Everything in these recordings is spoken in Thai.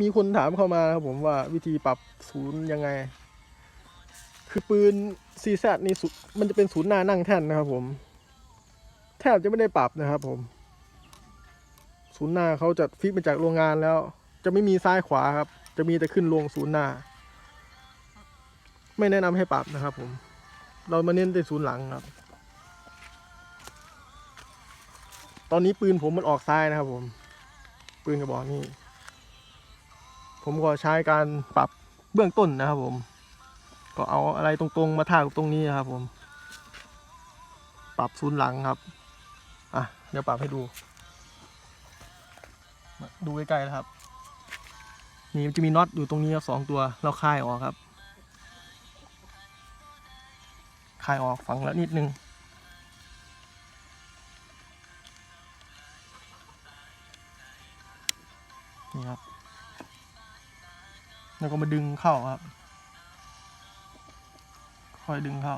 มีคนถามเข้ามาครับผมว่าวิธีปรับศูนย์ยังไง คือปืน CZ นี่ศูนย์มันจะเป็นศูนย์หน้านั่งแท่นนะครับผม แทบจะไม่ได้ปรับนะครับผม ศูนย์หน้าเขาจะฟิกมาจากโรงงานแล้ว จะไม่มีซ้ายขวาครับ จะมีแต่ขึ้นลงศูนย์หน้า ไม่แนะนำให้ปรับนะครับผม เรามาเน้นแต่ศูนย์หลังครับ ตอนนี้ปืนผมมันออกซ้ายนะครับผม ปืนกระบอกนี้ ผมก็ใช้การปรับเบื้องต้นนะครับผม ก็เอาอะไรตรงๆมาทากับตรงนี้นะครับผม ปรับศูนย์หลังครับ อะ เดี๋ยวปรับให้ดู ดูใกล้ๆนะครับ นี่มันจะมีน็อตอยู่ตรงนี้ครับสองตัว เราคลายออกครับคลายออกฝังแล้วนิดนึงนี่ครับ แล้วก็มาดึงเข้าครับ ค่อยดึงเข้า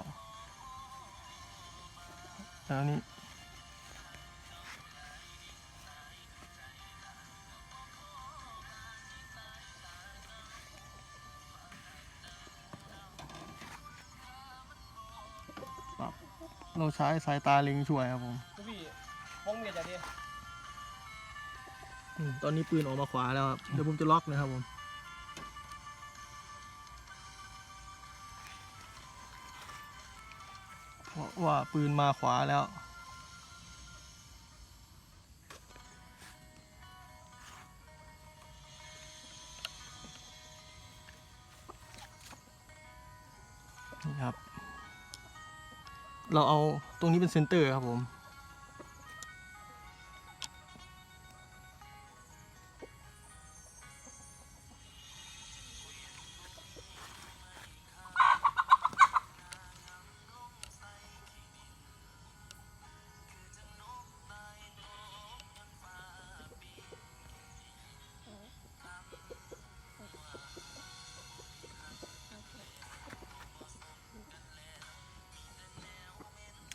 แล้วนี่ปรับเราใช้สายตาเล็งช่วยครับผมลูกพี่ห้องเมียจะดีอืมตอนนี้ปืนออกมาขวาแล้วครับ เดี๋ยวผมจะล็อกนะครับผม ว่าปืนมาขวาแล้ว นี่ครับ เราเอาตรงนี้เป็นเซนเตอร์ครับผม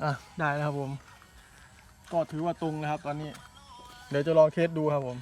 อะได้แล้วครับผม ก็ถือว่าตรงนะครับ ตอนนี้ เดี๋ยวจะลองเทสดูครับผม